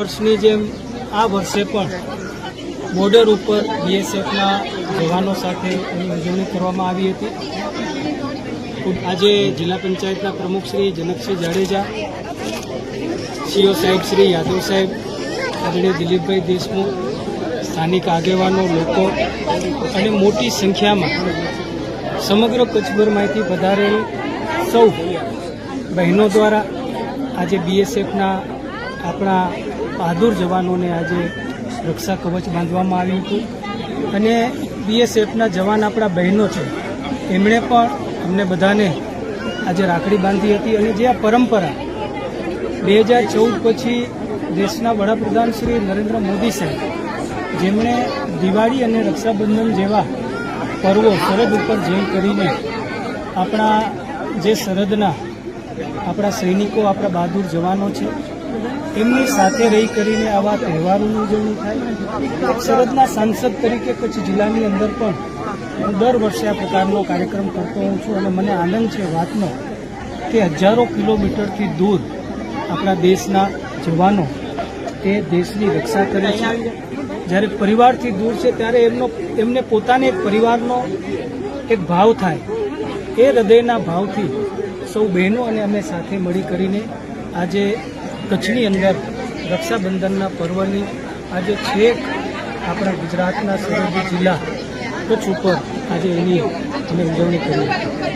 વર્ષની જેમ આ વર્ષે પણ બોર્ડર ઉપર બીએસએફના જવાનો સાથે એની ઉજવણી કરવામાં આવી હતી. આજે જિલ્લા પંચાયતના પ્રમુખ શ્રી જનકસિંહ જાડેજા, સીઓ સાહેબ શ્રી યાદવ સાહેબ, આદરણીય દિલીપભાઈ દેશમુખ, સ્થાનિક આગેવાનો, લોકો અને મોટી સંખ્યામાં સમગ્ર કચ્છભરમાંથી પધારેલ સૌ બહેનો દ્વારા આજે બીએસએફના આપણા બહાદુર જવાનોને આજે રક્ષા કવચ બાંધવામાં આવ્યું હતું. અને બીએસએફના જવાન આપણા બહેનો છે. એમણે પણ અમને બધાને આજે રાખડી બાંધી હતી અને જે આ પરંપરા બે હજાર ચૌદ પછી દેશના વડાપ્રધાન શ્રી નરેન્દ્ર મોદી સાહેબ, જેમણે દિવાળી અને રક્ષાબંધન જેવા પર્વો સરહદ ઉપર જઈ કરીને આપણા જે સરહદના આપણા સૈનિકો, આપણા બહાદુર જવાનો છે એમની સાથે રહી કરીને આવા તહેવારોની ઉજવણી થાય. સરહદના સાંસદ તરીકે કચ્છ જિલ્લાની અંદર પણ હું દર વર્ષે આ પ્રકારનો કાર્યક્રમ કરતો હોઉં છું અને મને આનંદ છે વાતનો કે હજારો કિલોમીટરથી દૂર આપણા દેશના જવાનો તે દેશની રક્ષા કરે છે. જ્યારે પરિવારથી દૂર છે ત્યારે એમનો, એમને પોતાને પરિવારનો એક ભાવ થાય. એ હૃદયના ભાવથી સૌ બહેનો અને અમે સાથે મળી કરીને આજે કચ્છની અંદર રક્ષાબંધનના પર્વની આજે છેક આપણા ગુજરાતના સરહદી જિલ્લા કચ્છ ઉપર આજે એની અમે ઉજવણી કરી.